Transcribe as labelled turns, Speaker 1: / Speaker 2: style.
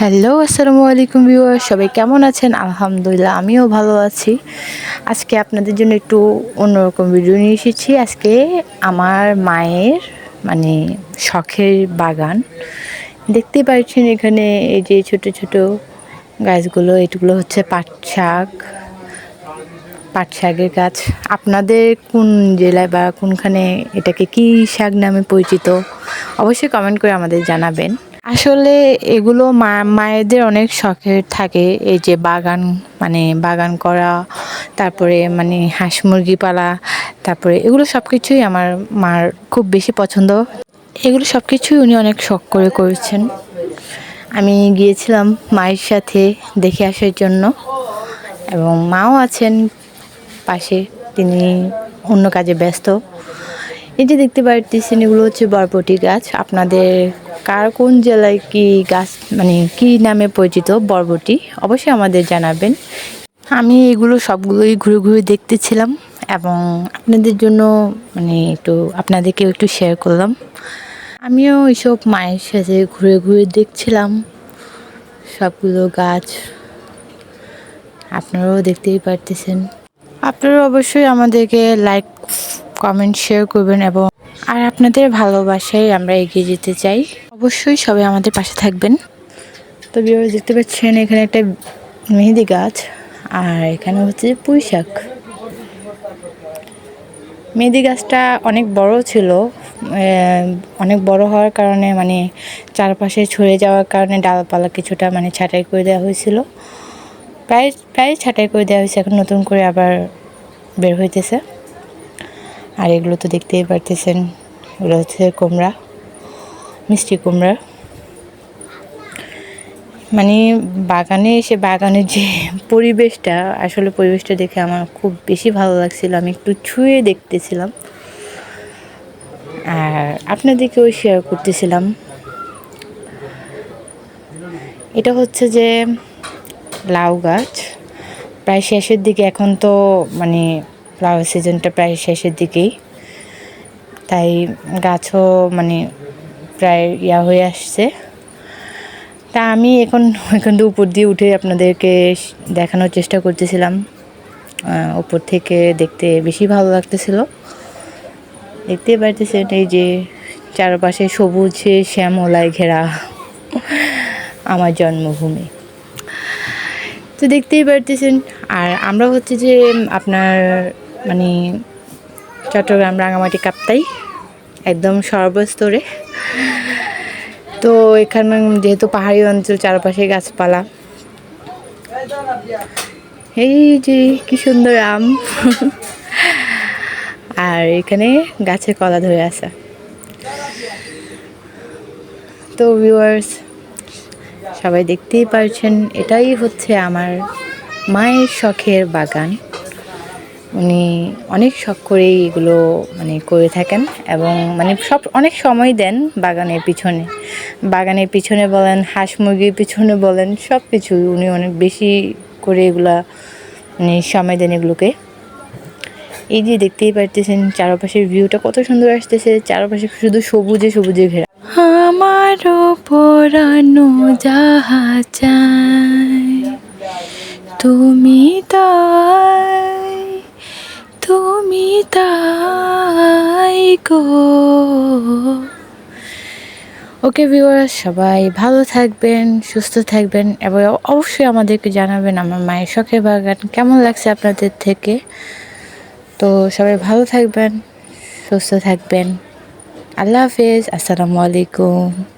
Speaker 1: Hello, আসসালামু আলাইকুম viewer সবাই কেমন আছেন? আলহামদুলিল্লাহ, আমিও ভালো আছি। আজকে আপনাদের জন্য একটু অন্যরকম ভিডিও নিয়ে এসেছি। আজকে আমার মায়ের মানে শখের বাগান। দেখতেই পাচ্ছেন এখানে এই যে ছোট ছোট গাছগুলো এটুগুলো হচ্ছে পাট শাক, পাট শাকের গাছ। আপনাদের কোন জেলায় বা কোনখানে এটাকে কি শাক নামে পরিচিত? অবশ্যই কমেন্ট করে আমাদের জানাবেন। আসলে এগুলো মা, মায়েদের অনেক শখের থাকে। এই যে বাগান মানে বাগান করা, তারপরে মানে হাঁস মুরগি পালা, তারপরে এগুলো সব কিছুই আমার মার খুব বেশি পছন্দ। এগুলো সব কিছুই উনি অনেক শখ করে করেছেন। আমি গিয়েছিলাম মায়ের সাথে দেখে আসার জন্য এবং মাও আছেন পাশে, তিনি অন্য কাজে ব্যস্ত। এই যে দেখতে পারতেছেন এগুলো হচ্ছে বরবটি গাছ। আপনাদের কার কোন জেলায় কি গাছ মানে কি নামে পরিচিত? বরবটি অবশ্যই আমাদের জানাবেন। আমি এগুলো সবগুলোই ঘুরে ঘুরে দেখতেছিলাম এবং আপনাদের জন্য মানে একটু আপনাদেরকেও একটু শেয়ার করলাম। আমিও এইসব মায়ের সাথে ঘুরে ঘুরে দেখছিলাম। সবগুলো গাছ আপনারাও দেখতেই পারতেছেন। আপনারা অবশ্যই আমাদেরকে লাইক কমেন্ট শেয়ার করবেন এবং আর আপনাদের ভালোবাসায় আমরা এগিয়ে যেতে চাই। অবশ্যই সবাই আমাদের পাশে থাকবেন। তো বিয়ে দেখতে পাচ্ছেন, এখানে একটা মেহেদি গাছ আর এখানে হচ্ছে পুঁই শাক। মেহেদি গাছটা অনেক বড় ছিল অনেক বড় হওয়ার কারণে মানে চারপাশে ছড়ে যাওয়ার কারণে ডালপালা কিছুটা মানে ছাঁটাই করে দেওয়া হয়েছিল। প্রায় প্রায় ছাঁটাই করে দেওয়া হয়েছে, এখন নতুন করে আবার বের হইতেছে। আর এগুলো তো দেখতেই পারতেছেন। এগুলো হচ্ছে কুমড়া, মিষ্টি কুমড়া। মানে বাগানে এসে বাগানের যে পরিবেশটা, আসলে পরিবেশটা দেখে আমার খুব বেশি ভালো লাগছিল। আমি একটু ছুঁয়ে দেখতেছিলাম। আর আপনাদেরকেও শেয়ার করতেছিলাম। এটা হচ্ছে যে লাউ গাছ। প্রায় শেষের দিকে এখন তো মানে ফ্লাওয়ার সিজনটা প্রায় শেষের দিকেই। তাই গাছও মানে প্রায় ইয়া হয়ে আসছে। তা আমি এখন, এখান থেকে উপর দিয়ে উঠে আপনাদেরকে দেখানোর চেষ্টা করতেছিলাম। উপর থেকে দেখতে বেশি ভালো লাগতেছিল। দেখতে পারতেছেন এই যে চারপাশে সবুজে শ্যামলায় ঘেরা আমার জন্মভূমি। তো দেখতেই পারতেছেন। আর আমরা হচ্ছে যে আপনার মানে চট্টগ্রাম রাঙামাটি কাপ্তাই, একদম সর্বস্তরে। তো এখানে যেহেতু পাহাড়ি অঞ্চল, চারপাশে গাছপালা। এই যে কি সুন্দর আম। আর এখানে গাছে কলা ধরে আছে। তো ভিউয়ার্স সবাই দেখতেই পারছেন, এটাই হচ্ছে আমার মায়ের শখের বাগান। উনি অনেক শখ করেই এগুলো মানে করে থাকেন এবং মানে সব অনেক সময় দেন বাগানের পিছনে। বাগানের পিছনে বলেন, হাঁস মুরগির পিছনে বলেন, সব কিছু উনি অনেক বেশি করে এগুলা মানে সময় দেন এগুলোকে। এই যে দেখতেই পারতেছেন চারপাশের ভিউটা কত সুন্দর আসতেছে, চারপাশে শুধু সবুজে সবুজে ঘেরা। আমারও পরানো যাহা চাই তুমি তুমি তাই গো। ওকে ভিউয়ার সবাই ভালো থাকবেন, সুস্থ থাকবেন, এবং অবশ্যই আমাদেরকে জানাবেন আমার মায়ের শখের বাগান কেমন লাগছে আপনাদের থেকে। তো সবাই ভালো থাকবেন, সুস্থ থাকবেন। আল্লাহ হাফেজ, আসসালামু আলাইকুম।